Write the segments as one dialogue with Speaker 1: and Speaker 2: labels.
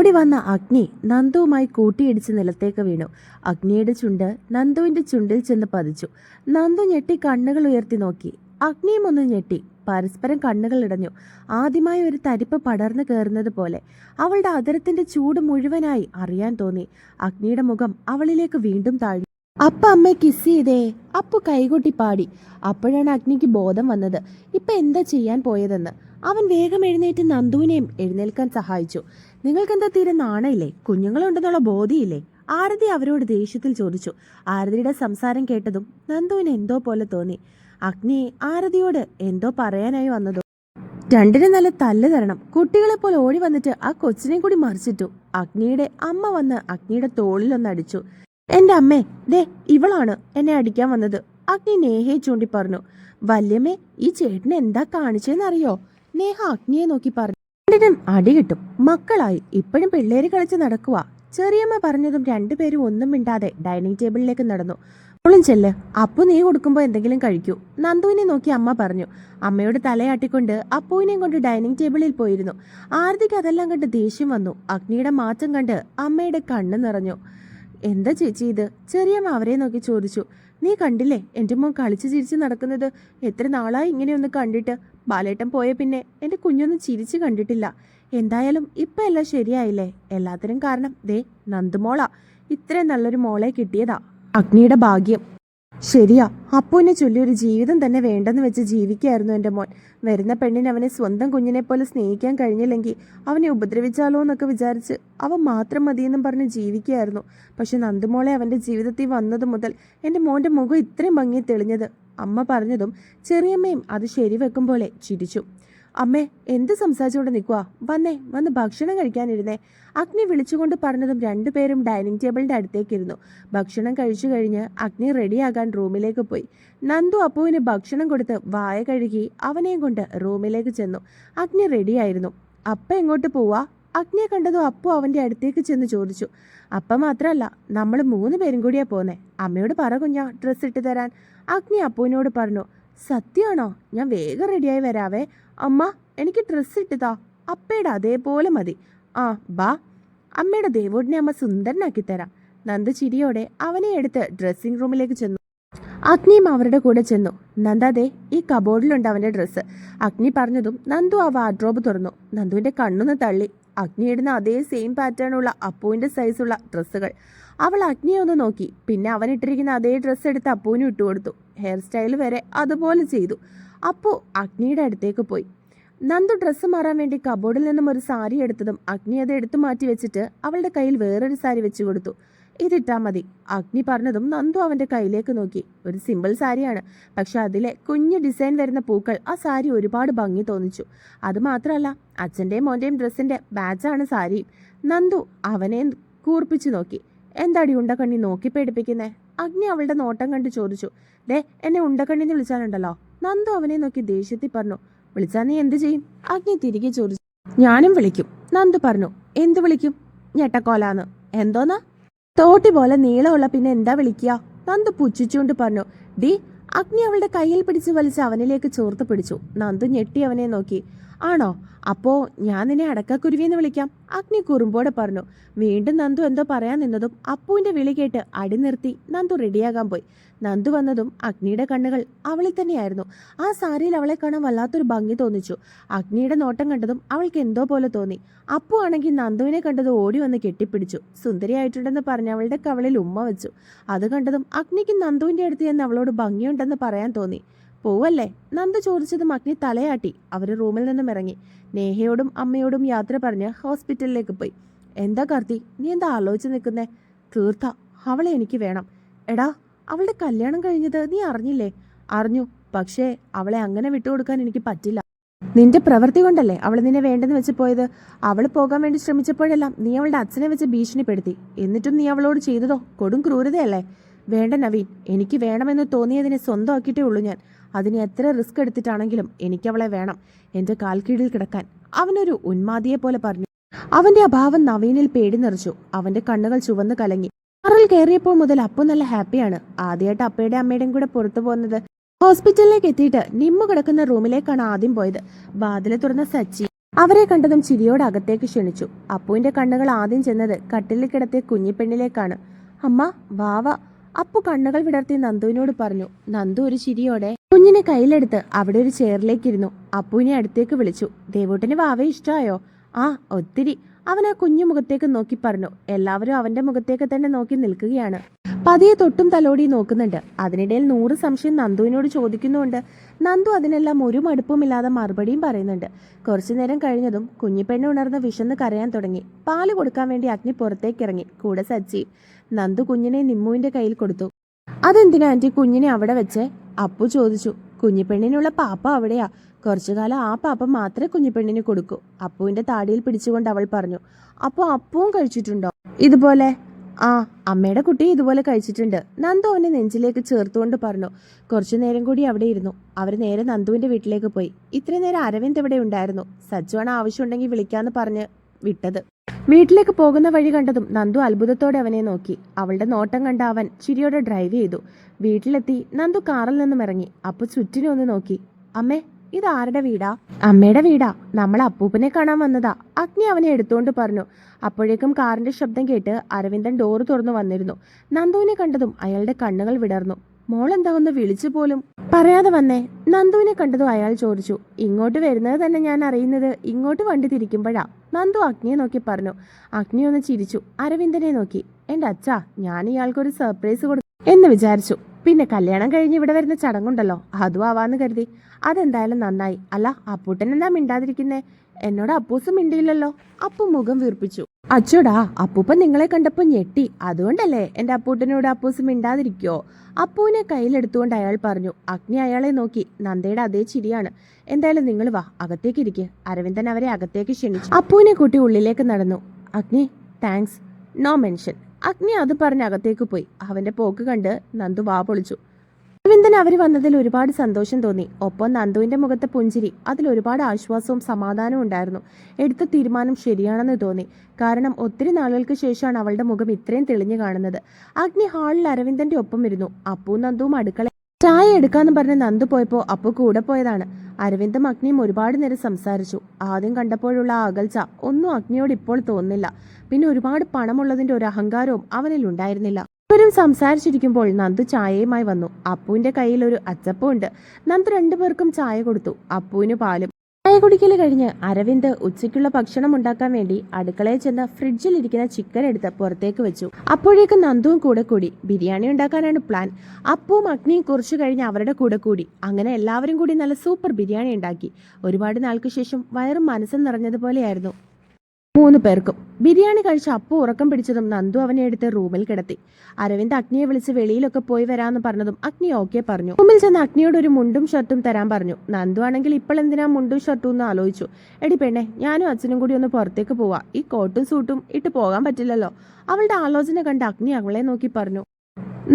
Speaker 1: ഓടി വന്ന അഗ്നി നന്ദുവുമായി കൂട്ടിയിടിച്ച് നിലത്തേക്ക് വീണു. അഗ്നിയുടെ ചുണ്ട് നന്ദുവിന്റെ ചുണ്ടിൽ ചെന്ന് പതിച്ചു. നന്ദു ഞെട്ടി കണ്ണുകൾ ഉയർത്തി നോക്കി. അഗ്നിയും ഒന്ന് ഞെട്ടി. പരസ്പരം കണ്ണുകൾ ഇടഞ്ഞു. ആദ്യമായി ഒരു തരിപ്പ് പടർന്നു കയറുന്നത് പോലെ. അവളുടെ അതിരത്തിന്റെ ചൂട് മുഴുവനായി അറിയാൻ തോന്നി. അഗ്നിയുടെ മുഖം അവളിലേക്ക് വീണ്ടും താഴ്ന്നു. അപ്പ അമ്മയെ കിസ് ചെയ്തേ. അപ്പു കൈകൊട്ടി പാടി. അപ്പോഴാണ് അഗ്നിക്ക് ബോധം വന്നത്. ഇപ്പൊ എന്താ ചെയ്യാൻ പോയതെന്ന്. അവൻ വേഗം എഴുന്നേറ്റ് നന്ദുവിനെയും എഴുന്നേൽക്കാൻ സഹായിച്ചു. നിങ്ങൾക്ക് എന്താ തീരെ നാണയില്ലേ? കുഞ്ഞുങ്ങളുണ്ടെന്നുള്ള ബോധിയില്ലേ? ആരതി അവരോട് ദേഷ്യത്തിൽ ചോദിച്ചു. ആരതിയുടെ സംസാരം കേട്ടതും നന്ദുവിന് എന്തോ പോലെ തോന്നി. അഗ്നി ആരതിയോട് എന്തോ പറയാനായി വന്നതോ? രണ്ടിനും നല്ല തല്ല് തരണം. കുട്ടികളെ പോലെ ഓടി വന്നിട്ട് ആ കൊച്ചിനെ കൂടി മറിച്ചിട്ടു. അഗ്നിയുടെ അമ്മ വന്ന് അഗ്നിയുടെ തോളിലൊന്ന് എന്റെ അമ്മേ ദേ ഇവളാണ് എന്നെ അടിക്കാൻ വന്നത്. അഗ്നി നേഹയെ ചൂണ്ടി പറഞ്ഞു. വല്യമ്മേ ഈ ചേട്ടന് എന്താ കാണിച്ചെന്നറിയോ? നേഹ അഗ്നിയെ നോക്കി പറഞ്ഞു. രണ്ടിനും അടി കിട്ടും. മക്കളായി. ഇപ്പോഴും പിള്ളേര് കളിച്ച് നടക്കുക ചെറിയമ്മ പറഞ്ഞതും രണ്ടുപേരും ഒന്നും മിണ്ടാതെ ഡൈനിങ് ടേബിളിലേക്ക് നടന്നു. അവളും ചെല്ല് അപ്പു നീ കൊടുക്കുമ്പോൾ എന്തെങ്കിലും കഴിക്കൂ. നന്ദുവിനെ നോക്കി അമ്മ പറഞ്ഞു. അമ്മയോട് തലയാട്ടിക്കൊണ്ട് അപ്പുവിനെയും കൊണ്ട് ഡൈനിങ് ടേബിളിൽ പോയിരുന്നു. ആരതിക്ക് അതെല്ലാം കണ്ട് ദേഷ്യം വന്നു. അഗ്നിയുടെ മാറ്റം കണ്ട് അമ്മയുടെ കണ്ണ് നിറഞ്ഞു. എന്താ ചേച്ചി ഇത്? ചെറിയമ്മ അവരെ നോക്കി ചോദിച്ചു. നീ കണ്ടില്ലേ? എന്റെ മോൻ കളിച്ച് ചിരിച്ച് നടക്കുന്നത്. എത്ര നാളായി ഇങ്ങനെയൊന്ന് കണ്ടിട്ട്? ബാലേട്ടൻ പോയ പിന്നെ എന്റെ കുഞ്ഞൊന്നും ചിരിച്ച് കണ്ടിട്ടില്ല. എന്തായാലും ഇപ്പം എല്ലാം ശരിയായില്ലേ? എല്ലാത്തിനും കാരണം ദേ നന്ദുമോളാ. ഇത്രയും നല്ലൊരു മോളെ കിട്ടിയതാ. അഗ്നിയുടെ ഭാഗ്യം. ശരിയാ അപ്പുവിനെ ചൊല്ലി ഒരു ജീവിതം തന്നെ വേണ്ടെന്ന് വെച്ച് ജീവിക്കായിരുന്നു എന്റെ മോൻ. വരുന്ന പെണ്ണിന് അവനെ സ്വന്തം കുഞ്ഞിനെ പോലെ സ്നേഹിക്കാൻ കഴിഞ്ഞില്ലെങ്കിൽ അവനെ ഉപദ്രവിച്ചാലോ എന്നൊക്കെ വിചാരിച്ച് അവൻ മാത്രം മതിയെന്നും പറഞ്ഞ് ജീവിക്കുകയായിരുന്നു പക്ഷെ നന്ദുമോളെ അവന്റെ ജീവിതത്തിൽ വന്നത് മുതൽ എന്റെ മോന്റെ മുഖം ഇത്രയും ഭംഗി തെളിഞ്ഞത് അമ്മ പറഞ്ഞതും ചെറിയമ്മയും അത് ശരിവെക്കും പോലെ ചിരിച്ചു. അമ്മേ എന്ത് സംസാരിച്ചുകൊണ്ട് നിൽക്കുക വന്നേ വന്ന് ഭക്ഷണം കഴിക്കാനിരുന്നേ. അഗ്നി വിളിച്ചുകൊണ്ട് പറഞ്ഞതും രണ്ടുപേരും ഡൈനിങ് ടേബിളിന്റെ അടുത്തേക്കിരുന്നു. ഭക്ഷണം കഴിച്ചു കഴിഞ്ഞ് അഗ്നി റെഡിയാകാൻ റൂമിലേക്ക് പോയി. നന്ദു അപ്പുവിന് ഭക്ഷണം കൊടുത്ത് വായ കഴുകി അവനെയും കൊണ്ട് റൂമിലേക്ക് ചെന്നു. അഗ്നി റെഡിയായിരുന്നു. അപ്പ എങ്ങോട്ട് പോവാ? അഗ്നിയെ കണ്ടതും അപ്പു അവന്റെ അടുത്തേക്ക് ചെന്ന് ചോദിച്ചു. അപ്പ മാത്രമല്ല നമ്മൾ മൂന്ന് പേരും കൂടിയാ പോന്നെ. അമ്മയോട് പറ കുഞ്ഞാ ഡ്രസ്സ് ഇട്ട് തരാൻ. അഗ്നി അപ്പുവിനോട് പറഞ്ഞു സത്യമാണോ ഞാൻ വേഗം റെഡിയായി വരാവേ. അമ്മ എനിക്ക് ഡ്രസ്സ് ഇട്ടുതാ. അപ്പയുടെ അതേപോലെ മതി. ആ ബാ. അമ്മയുടെ ദേവോടിനെ അമ്മ സുന്ദരനാക്കി തരാം. നന്ദ ചിരിയോടെ അവനെ എടുത്ത് ഡ്രസ്സിംഗ് റൂമിലേക്ക് ചെന്നു. അഗ്നിയും അവരുടെ കൂടെ ചെന്നു. നന്ദാദേ ഈ കബോർഡിലുണ്ട് അവന്റെ ഡ്രസ്സ് അഗ്നി പറഞ്ഞതും നന്ദു ആ വാർഡ്രോബ് തുറന്നു. നന്ദുവിന്റെ കണ്ണൊന്ന് തള്ളി. അഗ്നി ഇടുന്ന അതേ സെയിം പാറ്റേൺ ഉള്ള അപ്പുവിന്റെ സൈസുള്ള ഡ്രസ്സുകൾ അവൾ അഗ്നിയെ ഒന്ന് നോക്കി. പിന്നെ അവൻ ഇട്ടിരിക്കുന്ന അതേ ഡ്രസ്സ് എടുത്ത് അപ്പുവിനും ഇട്ടുകൊടുത്തു. ഹെയർ സ്റ്റൈൽ വരെ അതുപോലെ ചെയ്തു. അപ്പു അഗ്നിയുടെ അടുത്തേക്ക് പോയി. നന്ദു ഡ്രസ്സ് മാറാൻ വേണ്ടി കബോർഡിൽ നിന്നും ഒരു സാരി എടുത്തതും അഗ്നി അത് എടുത്തു മാറ്റി വെച്ചിട്ട് അവളുടെ കയ്യിൽ വേറൊരു സാരി വെച്ചു കൊടുത്തു. ഇതിട്ടാ മതി. അഗ്നി പറഞ്ഞതും നന്ദു അവന്റെ കയ്യിലേക്ക് നോക്കി. ഒരു സിമ്പിൾ സാരിയാണ്. പക്ഷെ അതിലെ കുഞ്ഞു ഡിസൈൻ വരുന്ന പൂക്കൾ ആ സാരി ഒരുപാട് ഭംഗി തോന്നിച്ചു. അതുമാത്രമല്ല അച്ഛന്റെയും മോന്റെയും ഡ്രസ്സിന്റെ ബാച്ചാണ് സാരി നന്ദു അവനെ കൂർപ്പിച്ചു നോക്കി. എന്താടി ഉണ്ടക്കണ്ണി നോക്കി പേടിപ്പിക്കുന്നേ? അഗ്നി അവളുടെ നോട്ടം കണ്ട് ചോദിച്ചു. ദേ എന്നെ ഉണ്ടക്കണ്ണിന്ന് വിളിച്ചാലുണ്ടല്ലോ? നന്ദു അവനെ നോക്കി ദേഷ്യത്തിൽ പറഞ്ഞു വിളിച്ചാൽ നീ എന്ത് ചെയ്യും? അഗ്നി തിരികെ ചോദിച്ചു. ഞാനും വിളിക്കും നന്ദു പറഞ്ഞു. എന്ത് വിളിക്കും? ഞെട്ടക്കോലാന്ന്. എന്തോന്നാ? തോട്ടി പോലെ നീളമുള്ള പിന്നെ എന്താ വിളിക്കുക? നന്ദു പുച്ഛിച്ചുകൊണ്ട് പറഞ്ഞു. ഡി അഗ്നി അവളുടെ കയ്യിൽ പിടിച്ച് വലിച്ച് അവനിലേക്ക് ചോർത്ത് പിടിച്ചു. നന്ദു ഞെട്ടി അവനെ നോക്കി. ആണോ? അപ്പോ ഞാൻ നിന്നെ അടക്കക്കുരുവിന്ന് വിളിക്കാം. അഗ്നി കുറുമ്പോടെ പറഞ്ഞു വീണ്ടും നന്ദു എന്തോ പറയാൻ നിന്നതും അപ്പുവിന്റെ വിളി കേട്ട് അടി നിർത്തി നന്ദു റെഡിയാകാൻ പോയി. നന്ദു വന്നതും അഗ്നിയുടെ കണ്ണുകൾ അവളിൽ തന്നെയായിരുന്നു. ആ സാരിയിൽ അവളെ കാണാൻ വല്ലാത്തൊരു ഭംഗി തോന്നിച്ചു. അഗ്നിയുടെ നോട്ടം കണ്ടതും അവൾക്ക് എന്തോ പോലെ തോന്നി. അപ്പു ആണെങ്കിൽ നന്ദുവിനെ കണ്ടത് ഓടി വന്ന് കെട്ടിപ്പിടിച്ചു. സുന്ദരിയായിട്ടുണ്ടെന്ന് പറഞ്ഞ് അവളുടെ കവളിൽ ഉമ്മ വെച്ചു. അത് കണ്ടതും അഗ്നിക്ക് നന്ദുവിന്റെ അടുത്ത് ചെന്ന് അവളോട് ഭംഗിയുണ്ടെന്ന് പറയാൻ തോന്നി. പോവല്ലേ? നന്ദ ചോദിച്ചതും അഗ്നി തലയാട്ടി. അവർ റൂമിൽ നിന്നും ഇറങ്ങി. നേഹയോടും അമ്മയോടും യാത്ര പറഞ്ഞ് ഹോസ്പിറ്റലിലേക്ക് പോയി. എന്താ കാർത്തി? നീ എന്താ ആലോചിച്ച് നിൽക്കുന്നേ? തീർത്ത. അവളെ എനിക്ക് വേണം. എടാ അവളുടെ കല്യാണം കഴിഞ്ഞത് നീ അറിഞ്ഞില്ലേ? അറിഞ്ഞു. പക്ഷേ അവളെ അങ്ങനെ വിട്ടുകൊടുക്കാൻ എനിക്ക് പറ്റില്ല. നിന്റെ പ്രവൃത്തി കൊണ്ടല്ലേ അവൾ നിന്നെ വേണ്ടെന്ന് വെച്ച് പോയത്? അവൾ പോകാൻ വേണ്ടി ശ്രമിച്ചപ്പോഴെല്ലാം നീ അവളുടെ അച്ഛനെ വെച്ച് ഭീഷണിപ്പെടുത്തി. എന്നിട്ടും നീ അവളോട് ചെയ്തതോ? കൊടും ക്രൂരതയല്ലേ? വേണ്ട നവീൻ. എനിക്ക് വേണമെന്ന് തോന്നിയതിനെ സ്വന്തമാക്കിയിട്ടേ ഉള്ളൂ ഞാൻ. അതിന് എത്ര റിസ്ക് എടുത്തിട്ടാണെങ്കിലും എനിക്കവളെ വേണം എന്റെ കാൽക്കീഴിൽ കിടക്കാൻ. അവനൊരു ഉന്മാദിയെ പോലെ പറഞ്ഞു. അവന്റെ അഭാവം നവീനിൽ പേടി നിറച്ചു. അവന്റെ കണ്ണുകൾ ചുവന്ന് കലങ്ങി. കാറിൽ കയറിയപ്പോൾ മുതൽ അപ്പു നല്ല ഹാപ്പിയാണ്. ആദ്യമായിട്ട് അപ്പയുടെ അമ്മയുടെയും കൂടെ പുറത്തു പോകുന്നത്. ഹോസ്പിറ്റലിലേക്ക് എത്തിയിട്ട് നിമ്മു കിടക്കുന്ന റൂമിലേക്കാണ് ആദ്യം പോയത്. വാതിലെ തുറന്ന സച്ചി അവരെ കണ്ടതും ചിരിയോട് അകത്തേക്ക് ക്ഷണിച്ചു. അപ്പുവിന്റെ കണ്ണുകൾ ആദ്യം ചെന്നത് കട്ടിലിൽ കിടത്തിയ കുഞ്ഞിപ്പെണ്ണിലേക്കാണ്. അമ്മ വാവ അപ്പു കണ്ണുകൾ വിടർത്തി നന്ദുവിനോട് പറഞ്ഞു നന്ദു ഒരു ചിരിയോടെ. കുഞ്ഞിനെ കയ്യിലെടുത്ത് അവിടെ ഒരു ചെയറിലേക്കിരുന്നു. അപ്പുവിനെ അടുത്തേക്ക് വിളിച്ചു. ദേവോട്ടിന് വാവയെ ഇഷ്ടമായോ? ആ ഒത്തിരി. അവൻ ആ കുഞ്ഞു മുഖത്തേക്ക് നോക്കി പറഞ്ഞു. എല്ലാവരും അവന്റെ മുഖത്തേക്ക് തന്നെ നോക്കി നിൽക്കുകയാണ്. പതിയെ തൊട്ടും തലോടി നോക്കുന്നുണ്ട്. അതിനിടയിൽ നൂറ് സംശയം നന്ദുവിനോട് ചോദിക്കുന്നുണ്ട് നന്ദു അതിനെല്ലാം ഒരു മടുപ്പുമില്ലാതെ മറുപടിയും പറയുന്നുണ്ട്. കുറച്ചു നേരം കഴിഞ്ഞതും കുഞ്ഞിപ്പെണ്ണ് ഉണർന്ന് വിശന്ന് കരയാൻ തുടങ്ങി. പാൽ കൊടുക്കാൻ വേണ്ടി അഗ്നി പുറത്തേക്ക് ഇറങ്ങി. കൂടെ സജ്ജി. നന്ദു കുഞ്ഞിനെ നിമ്മുവിന്റെ കയ്യിൽ കൊടുത്തു. അതെന്തിനാ ആന്റി കുഞ്ഞിനെ അവിടെ വെച്ച്? അപ്പു ചോദിച്ചു. കുഞ്ഞിപ്പെണ്ണിനുള്ള പാപ്പ അവിടെയാ. കുറച്ചു കാലം ആ പാപ്പ മാത്രമേ കുഞ്ഞിപ്പെണ്ണിന് കൊടുക്കൂ. അപ്പുവിന്റെ താടിയിൽ പിടിച്ചുകൊണ്ട് അവൾ പറഞ്ഞു അപ്പോ അപ്പവും കഴിച്ചിട്ടുണ്ടോ? ഇതുപോലെ ആ അമ്മയുടെ കുട്ടി ഇതുപോലെ കഴിച്ചിട്ടുണ്ട്. നന്ദു അവനെ നെഞ്ചിലേക്ക് ചേർത്തുകൊണ്ട് പറഞ്ഞു കുറച്ചു നേരം കൂടി അവിടെ ഇരുന്നു. അവർ നേരെ നന്ദുവിന്റെ വീട്ടിലേക്ക് പോയി. ഇത്ര നേരം അരവിന്ദ് ഇവിടെ ഉണ്ടായിരുന്നു? സജ്ജുവാണ് ആവശ്യമുണ്ടെങ്കിൽ വിളിക്കാന്ന് പറഞ്ഞ് വിട്ടത്. വീട്ടിലേക്ക് പോകുന്ന വഴി കണ്ടതും നന്ദു അത്ഭുതത്തോടെ അവനെ നോക്കി. അവളുടെ നോട്ടം കണ്ട അവൻ ചിരിയോടെ ഡ്രൈവ് ചെയ്തു. വീട്ടിലെത്തി നന്ദു കാറിൽ നിന്നും ഇറങ്ങി. അപ്പു ചുറ്റിനൊന്ന് നോക്കി. അമ്മേ ഇത് ആരുടെ വീടാ? അമ്മയുടെ വീടാ. നമ്മൾ അപ്പൂപ്പനെ കാണാൻ വന്നതാ. അഗ്നി അവനെ എടുത്തുകൊണ്ട് പറഞ്ഞു. അപ്പോഴേക്കും കാറിന്റെ ശബ്ദം കേട്ട് അരവിന്ദൻ ഡോറ് തുറന്നു വന്നിരുന്നു. നന്ദുവിനെ കണ്ടതും അയാളുടെ കണ്ണുകൾ വിടർന്നു. മോൾ എന്താ ഒന്ന് വിളിച്ചു പോലും? പറയാതെ വന്നേ. നന്ദുവിനെ കണ്ടതും അയാൾ ചോദിച്ചു. ഇങ്ങോട്ട് വരുന്നത് തന്നെ ഞാൻ അറിയുന്നത് ഇങ്ങോട്ട് വണ്ടി തിരിക്കുമ്പോഴാ. നന്ദു അഗ്നിയെ നോക്കി പറഞ്ഞു. അഗ്നി ഒന്ന് ചിരിച്ചു. അരവിന്ദനെ നോക്കി. എന്റെ അച്ഛാ ഞാൻ ഇയാൾക്കൊരു സർപ്രൈസ് കൊടുക്കും എന്ന് വിചാരിച്ചു. പിന്നെ കല്യാണം കഴിഞ്ഞ് ഇവിടെ വരുന്ന ചടങ്ങുണ്ടല്ലോ. അതും ആവാന്ന് കരുതി. അതെന്തായാലും നന്നായി. അല്ല അപ്പൂട്ടൻ എന്താ മിണ്ടാതിരിക്കുന്നേ? എന്നോട് അപ്പൂസ് മിണ്ടിയില്ലല്ലോ. അപ്പു മുഖം വീർപ്പിച്ചു. അച്ചോടാ അപ്പൂപ്പൻ നിങ്ങളെ കണ്ടപ്പോ ഞെട്ടി. അതുകൊണ്ടല്ലേ എന്റെ അപ്പൂട്ടനോട് അപ്പൂസ് മിണ്ടാതിരിക്കോ? അപ്പുവിനെ കയ്യിലെടുത്തുകൊണ്ട് അയാൾ പറഞ്ഞു അഗ്നി അയാളെ നോക്കി. നന്ദയുടെ അതേ ചിരിയാണ്. എന്തായാലും നിങ്ങൾ വാ അകത്തേക്ക് ഇരിക്കുക അരവിന്ദൻ അവരെ അകത്തേക്ക് ക്ഷണിച്ചു. അപ്പുവിനെ കൂട്ടി ഉള്ളിലേക്ക് നടന്നു. അഗ്നി താങ്ക്സ് നോ മെൻഷൻ അഗ്നി അത് പറഞ്ഞ് അകത്തേക്ക് പോയി. അവന്റെ പോക്ക് കണ്ട് നന്ദു വാ പൊളിച്ചു. അരവിന്ദൻ അവർ വന്നതിൽ ഒരുപാട് സന്തോഷം തോന്നി. ഒപ്പം നന്ദുവിന്റെ മുഖത്തെ പുഞ്ചിരി അതിൽ ഒരുപാട് ആശ്വാസവും സമാധാനവും ഉണ്ടായിരുന്നു. എടുത്ത തീരുമാനം ശരിയാണെന്ന് തോന്നി. കാരണം ഒത്തിരി നാളുകൾക്ക് ശേഷമാണ് അവളുടെ മുഖം ഇത്രയും തെളിഞ്ഞു കാണുന്നത്. അഗ്നി ഹാളിൽ അരവിന്ദന്റെ ഒപ്പം ഇരുന്നു. അപ്പു നന്ദുവും അടുക്കള ചായ എടുക്കാന്ന് പറഞ്ഞ് നന്ദു പോയപ്പോൾ അപ്പു കൂടെ പോയതാണ്. അരവിന്ദും അഗ്നിയും ഒരുപാട് നേരം സംസാരിച്ചു. ആദ്യം കണ്ടപ്പോഴുള്ള അകൽച്ച ഒന്നും അഗ്നിയോട് ഇപ്പോൾ തോന്നില്ല പിന്നെ ഒരുപാട് പണമുള്ളതിന്റെ ഒരു അഹങ്കാരവും അവനിൽ ഉണ്ടായിരുന്നില്ല. ഇവരും സംസാരിച്ചിരിക്കുമ്പോൾ നന്ദു ചായയുമായി വന്നു. അപ്പുവിന്റെ കയ്യിൽ ഒരു അച്ചപ്പുണ്ട്. നന്ദു രണ്ടുപേർക്കും ചായ കൊടുത്തു. അപ്പുവിന് പാലും ചായ കുടിക്കൽ കഴിഞ്ഞ് അരവിന്ദ് ഉച്ചയ്ക്കുള്ള ഭക്ഷണം ഉണ്ടാക്കാൻ വേണ്ടി അടുക്കളയിൽ ചെന്ന് ഫ്രിഡ്ജിൽ ഇരിക്കുന്ന ചിക്കൻ എടുത്ത് പുറത്തേക്ക് വെച്ചു. അപ്പോഴേക്ക് നന്ദുവും കൂടെ കൂടി ബിരിയാണി ഉണ്ടാക്കാനാണ് പ്ലാൻ. അപ്പവും അഗ്നിയും കുറച്ചു കഴിഞ്ഞ് അവരുടെ കൂടെ കൂടി. അങ്ങനെ എല്ലാവരും കൂടി നല്ല സൂപ്പർ ബിരിയാണി ഉണ്ടാക്കി. ഒരുപാട് നാൾക്ക് ശേഷം വയറും മനസ്സും നിറഞ്ഞതുപോലെയായിരുന്നു. മൂന്ന് പേർക്കും. ബിരിയാണി കഴിച്ച അപ്പു ഉറക്കം പിടിച്ചതും നന്ദു അവനെ എടുത്ത് റൂമിൽ കിടത്തി. അരവിന്ദ് അഗ്നിയെ വിളിച്ച് വെളിയിലൊക്കെ പോയി വരാമെന്ന് പറഞ്ഞതും അഗ്നി ഓക്കെ പറഞ്ഞു. റൂമിൽ ചെന്ന് അഗ്നിയോട് ഒരു മുണ്ടും ഷർട്ടും തരാൻ പറഞ്ഞു. നന്ദു ആണെങ്കിൽ ഇപ്പോൾ എന്തിനാ മുണ്ടും ഷർട്ടും എന്ന് ആലോചിച്ചു. എടി പെണ്ണെ ഞാനും അച്ഛനും കൂടി ഒന്ന് പുറത്തേക്ക് പോവാ. ഈ കോട്ടും സൂട്ടും ഇട്ട് പോകാൻ പറ്റില്ലല്ലോ. അവളുടെ ആലോചന കണ്ട് അഗ്നി അവളെ നോക്കി പറഞ്ഞു.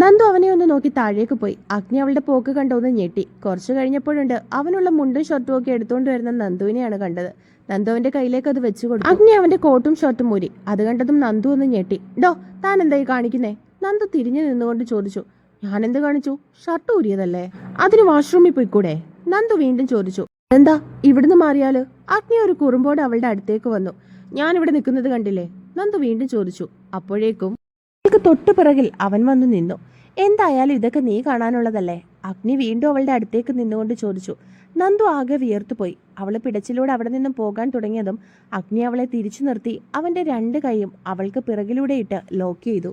Speaker 1: നന്ദു അവനെ ഒന്ന് നോക്കി താഴേക്ക് പോയി. അഗ്നി അവളുടെ പോക്ക് കണ്ടൊന്ന് ഞെട്ടി. കുറച്ചു കഴിഞ്ഞപ്പോഴുണ്ട് അവനുള്ള മുണ്ടും ഷർട്ടും ഒക്കെ എടുത്തുകൊണ്ട് വരുന്ന നന്ദുവിനെയാണ് കണ്ടത്. നന്ദു അവന്റെ കയ്യിലേക്ക് അത് വെച്ചു കൊടുത്തു. അഗ്നി അവന്റെ കോട്ടും ഷർട്ടും മൂരി അത് കണ്ടതും നന്ദു ഒന്ന് ഞെട്ടി. ഡോ താൻ എന്തായി കാണിക്കുന്നേ? നന്ദു തിരിഞ്ഞു നിന്നുകൊണ്ട് ചോദിച്ചു. ഞാൻ എന്ത് കാണിച്ചു? ഷർട്ട് ഊരിയതല്ലേ? അതിന് വാഷ്റൂമിൽ പോയിക്കൂടെ? നന്ദു വീണ്ടും ചോദിച്ചു. എന്താ ഇവിടുന്ന് മാറിയാൽ? അഗ്നി ഒരു കുറുമ്പോട് അവളുടെ അടുത്തേക്ക് വന്നു. ഞാൻ ഇവിടെ നിൽക്കുന്നത് കണ്ടില്ലേ? നന്ദു വീണ്ടും ചോദിച്ചു. അപ്പോഴേക്കും അവൾക്ക് തൊട്ടു പിറകിൽ അവൻ വന്നു നിന്നു. എന്തായാലും ഇതൊക്കെ നീ കാണാനുള്ളതല്ലേ? അഗ്നി വീണ്ടും അവളുടെ അടുത്തേക്ക് നിന്നുകൊണ്ട് ചോദിച്ചു. നന്ദു ആകെ വിയർത്തുപോയി. അവൾ പിടച്ചിലൂടെ അവിടെ നിന്നും പോകാൻ തുടങ്ങിയതും അഗ്നി അവളെ തിരിച്ചു നിർത്തി അവന്റെ രണ്ട് കൈയും അവൾക്ക് പിറകിലൂടെ ഇട്ട് ലോക്ക് ചെയ്തു.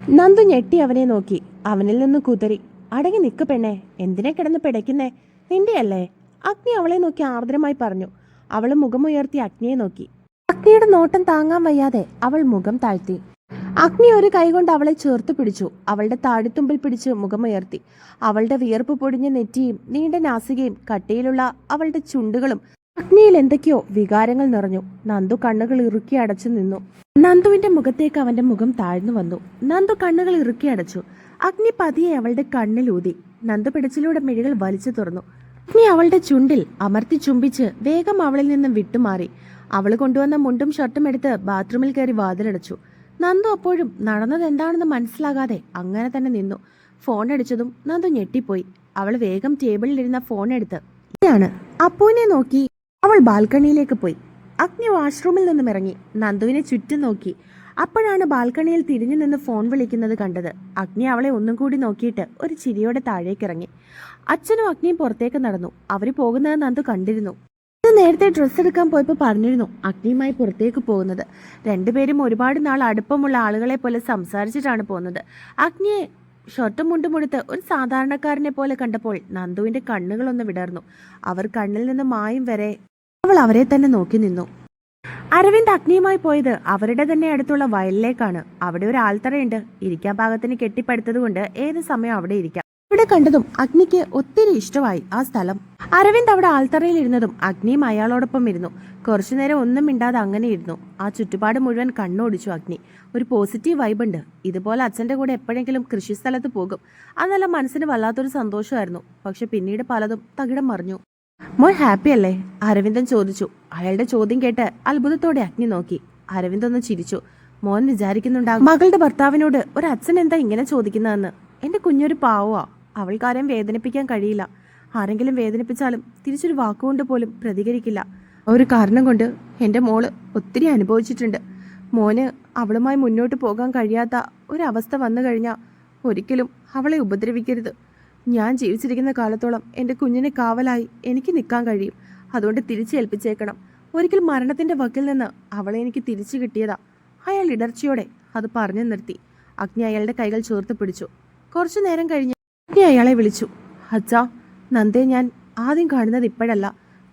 Speaker 1: നന്ദു ഞെട്ടി അവനെ നോക്കി. അവനിൽ നിന്ന് കുതറി അടങ്ങി നിക്ക് പെണ്ണേ എന്തിനെ കിടന്ന് പിടയ്ക്കുന്നേ? നിന്റെയല്ലേ? അഗ്നി അവളെ നോക്കി ആർദ്രമായി പറഞ്ഞു. അവൾ മുഖമുയർത്തി അഗ്നിയെ നോക്കി. അഗ്നിയുടെ നോട്ടം താങ്ങാൻ വയ്യാതെ അവൾ മുഖം താഴ്ത്തി. അഗ്നി ഒരു കൈകൊണ്ട് അവളെ ചേർത്ത് പിടിച്ചു. അവളുടെ താടിത്തുമ്പിൽ പിടിച്ച് മുഖമുയർത്തി. അവളുടെ വിയർപ്പ് പൊടിഞ്ഞ നെറ്റിയും നീണ്ട നാസികയും കട്ടിയിലുള്ള അവളുടെ ചുണ്ടുകളും അഗ്നിയിൽ എന്തൊക്കെയോ വികാരങ്ങൾ നിറഞ്ഞു. നന്ദു കണ്ണുകൾ ഇറുക്കി അടച്ചു നിന്നു. നന്ദുവിന്റെ മുഖത്തേക്ക് അവന്റെ മുഖം താഴ്ന്നു വന്നു. നന്ദു കണ്ണുകൾ ഇറുക്കി അടച്ചു. അഗ്നി പതിയെ അവളുടെ കണ്ണിലൂതി നന്ദു പിടിച്ചിലൂടെ മിഴികൾ വലിച്ചു തുറന്നു. അഗ്നി അവളുടെ ചുണ്ടിൽ അമർത്തി ചുംബിച്ച് വേഗം അവളിൽ നിന്നും വിട്ടുമാറി. അവൾ കൊണ്ടുവന്ന മുണ്ടും ഷർട്ടും എടുത്ത് ബാത്റൂമിൽ കയറി വാതിലടച്ചു. നന്ദു അപ്പോഴും നടന്നത് എന്താണെന്ന് മനസ്സിലാകാതെ അങ്ങനെ തന്നെ നിന്നു. ഫോൺ അടിച്ചതും നന്ദു ഞെട്ടിപ്പോയി. അവൾ വേഗം ടേബിളിലിരുന്ന ഫോൺ എടുത്ത് ഇതാണ്. അപ്പുവിനെ നോക്കി അവൾ ബാൽക്കണിയിലേക്ക് പോയി. അഗ്നി വാഷ്റൂമിൽ നിന്നും ഇറങ്ങി. നന്ദുവിനെ ചുറ്റും നോക്കി. അപ്പോഴാണ് ബാൽക്കണിയിൽ തിരിഞ്ഞു നിന്ന് ഫോൺ വിളിക്കുന്നത് കണ്ടത്. അഗ്നി അവളെ ഒന്നും കൂടി നോക്കിയിട്ട് ഒരു ചിരിയോടെ താഴേക്കിറങ്ങി അച്ഛനും അഗ്നിയും പുറത്തേക്ക് നടന്നു. അവർ പോകുന്നത് നന്ദു കണ്ടിരുന്നു. ഇത് നേരത്തെ ഡ്രസ്സ് എടുക്കാൻ പോയപ്പോൾ പറഞ്ഞിരുന്നു അഗ്നിയുമായി പുറത്തേക്ക് പോകുന്നത്. രണ്ടുപേരും ഒരുപാട് നാൾ അടുപ്പമുള്ള ആളുകളെ പോലെ സംസാരിച്ചിട്ടാണ് പോകുന്നത്. അഗ്നിയെ ഷർട്ടും മുണ്ടും ഉടുത്ത് ഒരു സാധാരണക്കാരനെ പോലെ കണ്ടപ്പോൾ നന്ദുവിന്റെ കണ്ണുകളൊന്ന് വിടർന്നു. അവർ കണ്ണിൽ നിന്ന് മായും വരെ അവൾ അവരെ തന്നെ നോക്കി നിന്നു. അരവിന്ദ് അഗ്നിയുമായി പോയത് അവരുടെ തന്നെ അടുത്തുള്ള വയലിലേക്കാണ്. അവിടെ ഒരു ആൽത്തറയുണ്ട് ഇരിക്കാൻ പാകത്തിന് കെട്ടിപ്പടുത്തത് ഏത് സമയം അവിടെ ഇരിക്കാം. ഇവിടെ കണ്ടതും അഗ്നിക്ക് ഒത്തിരി ഇഷ്ടമായി ആ സ്ഥലം. അരവിന്ദ് അവിടെ ആൽത്തറയിൽ ഇരുന്നതും അഗ്നിയും അയാളോടൊപ്പം ഇരുന്നു. കുറച്ചുനേരം ഒന്നും മിണ്ടാതെ അങ്ങനെ ഇരുന്നു. ആ ചുറ്റുപാട് മുഴുവൻ കണ്ണോടിച്ചു അഗ്നി. ഒരു പോസിറ്റീവ് വൈബ് ഉണ്ട്. ഇതുപോലെ അച്ഛന്റെ കൂടെ എപ്പോഴെങ്കിലും കൃഷിസ്ഥലത്ത് പോകും. അതെല്ലാം മനസ്സിന് വല്ലാത്തൊരു സന്തോഷമായിരുന്നു. പക്ഷെ പിന്നീട് പലതും തകിടം മറിഞ്ഞു. മോൻ ഹാപ്പി അല്ലേ? അരവിന്ദൻ ചോദിച്ചു. അയാളുടെ ചോദ്യം കേട്ട് അത്ഭുതത്തോടെ അഗ്നി നോക്കി. അരവിന്ദ് ഒന്ന് ചിരിച്ചു. മോൻ വിചാരിക്കുന്നുണ്ടാകും മകളുടെ ഭർത്താവിനോട് ഒരു അച്ഛൻ എന്താ ഇങ്ങനെ ചോദിക്കുന്നതെന്ന്? എന്റെ കുഞ്ഞൊരു പാവുക അവൾക്കാരെയും വേദനിപ്പിക്കാൻ കഴിയില്ല. ആരെങ്കിലും വേദനിപ്പിച്ചാലും തിരിച്ചൊരു വാക്കുകൊണ്ട് പോലും പ്രതികരിക്കില്ല. ഒരു കാരണം കൊണ്ട് എന്റെ മോൾ ഒത്തിരി അനുഭവിച്ചിട്ടുണ്ട്. മോന് അവളുമായി മുന്നോട്ട് പോകാൻ കഴിയാത്ത ഒരവസ്ഥ വന്നു കഴിഞ്ഞാൽ ഒരിക്കലും അവളെ ഉപദ്രവിക്കരുത്. ഞാൻ ജീവിച്ചിരിക്കുന്ന കാലത്തോളം എന്റെ കുഞ്ഞിനെ കാവലായി എനിക്ക് നിൽക്കാൻ കഴിയും. അതുകൊണ്ട് തിരിച്ചേൽപ്പിച്ചേക്കണം ഒരിക്കൽ മരണത്തിന്റെ വക്കിൽ നിന്ന് അവളെ എനിക്ക് തിരിച്ചു കിട്ടിയതാ. അയാൾ ഇടർച്ചയോടെ അത് പറഞ്ഞു നിർത്തി. അഗ്നി അയാളുടെ കൈകൾ ചേർത്ത് പിടിച്ചു. കുറച്ചു നേരം കഴിഞ്ഞ് അഗ്നി അയാളെ വിളിച്ചു. അച്ഛാ നന്ദേ ഞാൻ ആദ്യം കാണുന്നത് ഇപ്പോഴല്ല.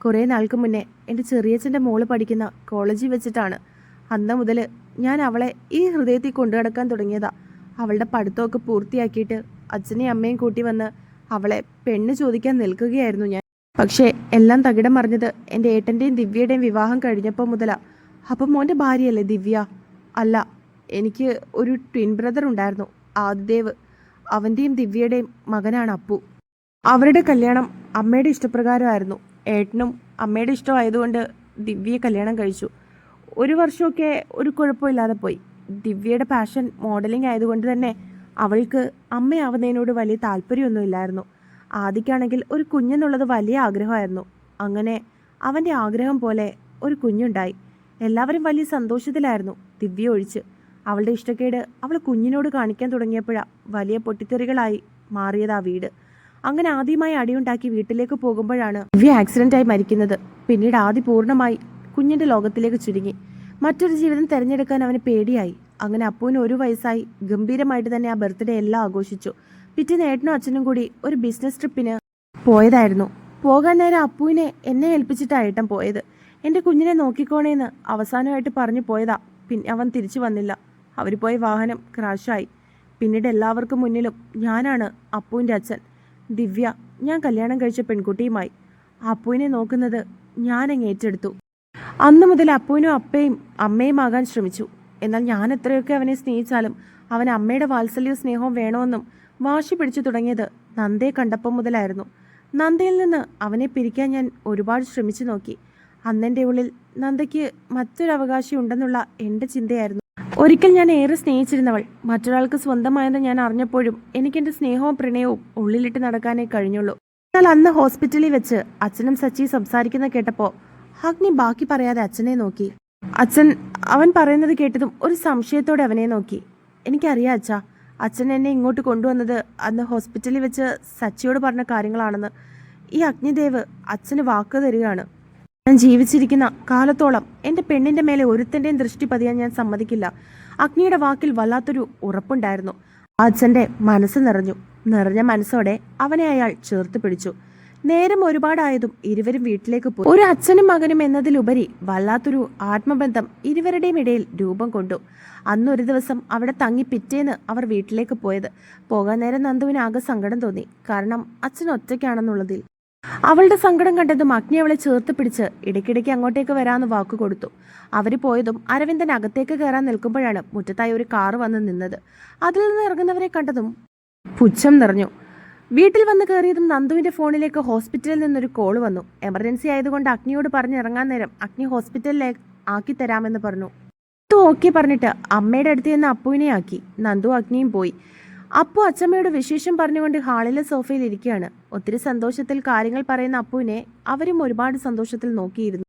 Speaker 1: കുറേ നാൾക്ക് മുന്നേ എന്റെ ചെറിയച്ഛന്റെ മോൾ പഠിക്കുന്ന കോളേജിൽ വെച്ചിട്ടാണ്. അന്ന് മുതൽ ഞാൻ അവളെ ഈ ഹൃദയത്തിൽ കൊണ്ടു നടക്കാൻ തുടങ്ങിയതാ. അവളുടെ പഠിത്തമൊക്കെ പൂർത്തിയാക്കിയിട്ട് അച്ഛനെയും അമ്മയും കൂട്ടി വന്ന് അവളെ പെണ്ണ് ചോദിക്കാൻ നിൽക്കുകയായിരുന്നു ഞാൻ. പക്ഷേ എല്ലാം തകിടം മറിഞ്ഞത് എന്റെ ഏട്ടന്റെയും ദിവ്യയുടെയും വിവാഹം കഴിഞ്ഞപ്പോൾ മുതലാ. അപ്പം മോന്റെ ഭാര്യയല്ലേ ദിവ്യ? അല്ല എനിക്ക് ഒരു ട്വിൻ ബ്രദർ ഉണ്ടായിരുന്നു ആദിദേവ്. അവന്റെയും ദിവ്യയുടെയും മകനാണ് അപ്പു. അവരുടെ കല്യാണം അമ്മയുടെ ഇഷ്ടപ്രകാരമായിരുന്നു. ഏട്ടനും അമ്മയുടെ ഇഷ്ടമായതുകൊണ്ട് ദിവ്യയെ കല്യാണം കഴിച്ചു. ഒരു വർഷമൊക്കെ ഒരു കുഴപ്പമില്ലാതെ പോയി. ദിവ്യയുടെ പാഷൻ മോഡലിംഗ് ആയതുകൊണ്ട് തന്നെ അവൾക്ക് അമ്മയാവുന്നതിനോട് വലിയ താല്പര്യമൊന്നുമില്ലായിരുന്നു. ആദിക്കാണെങ്കിൽ ഒരു കുഞ്ഞെന്നുള്ളത് വലിയ ആഗ്രഹമായിരുന്നു. അങ്ങനെ അവന്റെ ആഗ്രഹം പോലെ ഒരു കുഞ്ഞുണ്ടായി. എല്ലാവരും വലിയ സന്തോഷത്തിലായിരുന്നു ദിവ്യ ഒഴിച്ച്. അവളുടെ ഇഷ്ടക്കേട് അവൾ കുഞ്ഞിനോട് കാണിക്കാൻ തുടങ്ങിയപ്പോഴാണ് വലിയ പൊട്ടിത്തെറികളായി മാറിയത് ആ വീട്. അങ്ങനെ ആദ്യമായി അടിയുണ്ടാക്കി വീട്ടിലേക്ക് പോകുമ്പോഴാണ് ദിവ്യ ആക്സിഡന്റായി മരിക്കുന്നത്. പിന്നീട് ആദ്യ പൂർണമായി കുഞ്ഞിന്റെ ലോകത്തിലേക്ക് ചുരുങ്ങി. മറ്റൊരു ജീവിതം തിരഞ്ഞെടുക്കാൻ അവന് പേടിയായി. അങ്ങനെ അപ്പുവിന് ഒരു വയസ്സായി ഗംഭീരമായിട്ട് തന്നെ ആ ബർത്ത്ഡേ എല്ലാം ആഘോഷിച്ചു. പിറ്റേന്ന് ഏട്ടനും അച്ഛനും കൂടി ഒരു ബിസിനസ് ട്രിപ്പിന് പോയതായിരുന്നു. പോകാൻ നേരം അപ്പുവിനെ എന്നെ ഏൽപ്പിച്ചിട്ടാണ് ഏട്ടൻ പോയത്. എന്റെ കുഞ്ഞിനെ നോക്കിക്കോണേന്ന് അവസാനമായിട്ട് പറഞ്ഞു പോയതാ. പിന്നെ അവൻ തിരിച്ചു വന്നില്ല. അവർ പോയ വാഹനം ക്രാഷായി പിന്നീട് എല്ലാവർക്കും മുന്നിലും ഞാനാണ് അപ്പുവിന്റെ അച്ഛൻ. ദിവ്യ ഞാൻ കല്യാണം കഴിച്ച പെൺകുട്ടിയുമായി. അപ്പുവിനെ നോക്കുന്നത് ഞാനങ്ങ് ഏറ്റെടുത്തു. അന്നു മുതൽ അപ്പുവിനും അപ്പയും അമ്മയും ആകാൻ ശ്രമിച്ചു. എന്നാൽ ഞാൻ എത്രയൊക്കെ അവനെ സ്നേഹിച്ചാലും അവൻ അമ്മയുടെ വാത്സല്യവും സ്നേഹവും വേണമെന്നും വാശി പിടിച്ചു തുടങ്ങിയത് നന്ദയെ കണ്ടപ്പം മുതലായിരുന്നു. നന്ദയിൽ നിന്ന് അവനെ പിരിക്കാൻ ഞാൻ ഒരുപാട് ശ്രമിച്ചു നോക്കി. അന്നെന്റെ ഉള്ളിൽ നന്ദയ്ക്ക് മറ്റൊരു അവകാശി ഉണ്ടെന്നുള്ള എന്റെ ചിന്തയായിരുന്നു. ഒരിക്കൽ ഞാൻ ഏറെ സ്നേഹിച്ചിരുന്നവൾ. മറ്റൊരാൾക്ക് സ്വന്തമായെന്ന് ഞാൻ അറിഞ്ഞപ്പോഴും എന്റെ സ്നേഹവും പ്രണയവും ഉള്ളിലിട്ട് നടക്കാനേ കഴിഞ്ഞുള്ളൂ. എന്നാൽ അന്ന് ഹോസ്പിറ്റലിൽ വെച്ച് അച്ഛനും സച്ചി സംസാരിക്കുന്ന കേട്ടപ്പോൾ അഗ്നി ബാക്കി പറയാതെ അച്ഛനെ നോക്കി. അച്ഛൻ അവൻ പറയുന്നത് കേട്ടതും ഒരു സംശയത്തോടെ അവനെ നോക്കി. എനിക്കറിയാം അച്ഛാ അച്ഛൻ എന്നെ ഇങ്ങോട്ട് കൊണ്ടുവന്നത് അന്ന് ഹോസ്പിറ്റലിൽ വെച്ച് സച്ചിയോട് പറഞ്ഞ കാര്യങ്ങളാണെന്ന്. ഈ അഗ്നിദേവ് അച്ഛന് വാക്ക് തരികയാണ്. ഞാൻ ജീവിച്ചിരിക്കുന്ന കാലത്തോളം എന്റെ പെണ്ണിന്റെ മേലെ ഒരുത്തന്റെയും ദൃഷ്ടി പതിയാൻ ഞാൻ സമ്മതിക്കില്ല. അഗ്നിയുടെ വാക്കിൽ വല്ലാത്തൊരു ഉറപ്പുണ്ടായിരുന്നു. അച്ഛന്റെ മനസ്സ് നിറഞ്ഞു. നിറഞ്ഞ മനസ്സോടെ അവനെ അയാൾ ചേർത്ത് പിടിച്ചു. നേരം ഒരുപാടായതും ഇരുവരും വീട്ടിലേക്ക് പോയി. ഒരു അച്ഛനും മകനും എന്നതിലുപരി വല്ലാത്തൊരു ആത്മബന്ധം ഇരുവരുടെയും ഇടയിൽ രൂപം കൊണ്ടു. അന്നൊരു ദിവസം അവിടെ തങ്ങി പിറ്റേന്ന് അവർ വീട്ടിലേക്ക് പോയത്. പോകാൻ നേരം നന്ദുവിന് ആകെ സങ്കടം തോന്നി. കാരണം അച്ഛൻ ഒറ്റയ്ക്കാണെന്നുള്ളതിൽ അവളുടെ സങ്കടം കണ്ടതും അഗ്നി അവളെ ചേർത്ത് പിടിച്ച് ഇടയ്ക്കിടയ്ക്ക് അങ്ങോട്ടേക്ക് വരാമെന്ന് വാക്കു കൊടുത്തു. അവർ പോയതും അരവിന്ദൻ അകത്തേക്ക് കയറാൻ നിൽക്കുമ്പോഴാണ് മുറ്റത്തായി ഒരു കാറ് വന്ന് നിന്നത്. അതിൽ നിന്ന് ഇറങ്ങുന്നവരെ കണ്ടതും പുച്ഛം നിറഞ്ഞു. വീട്ടിൽ വന്ന് കയറിയതും നന്ദുവിന്റെ ഫോണിലേക്ക് ഹോസ്പിറ്റലിൽ നിന്നൊരു കോൾ വന്നു. എമർജൻസി ആയതുകൊണ്ട് അഗ്നിയോട് പറഞ്ഞ് ഇറങ്ങാൻ നേരം അഗ്നി ഹോസ്പിറ്റലിലേക്ക് ആക്കി തരാമെന്ന് പറഞ്ഞു. ഓക്കെ പറഞ്ഞിട്ട് അമ്മയുടെ അടുത്ത് നിന്ന് അപ്പുവിനെ ആക്കി. നന്ദു അഗ്നിയും പോയി. അപ്പു അച്ഛമ്മയുടെ വിശേഷം പറഞ്ഞുകൊണ്ട് ഹാളിലെ സോഫയിൽ ഇരിക്കുകയാണ്. ഒത്തിരി സന്തോഷത്തിൽ കാര്യങ്ങൾ പറയുന്ന അപ്പുവിനെ അവരും ഒരുപാട് സന്തോഷത്തിൽ നോക്കിയിരുന്നു.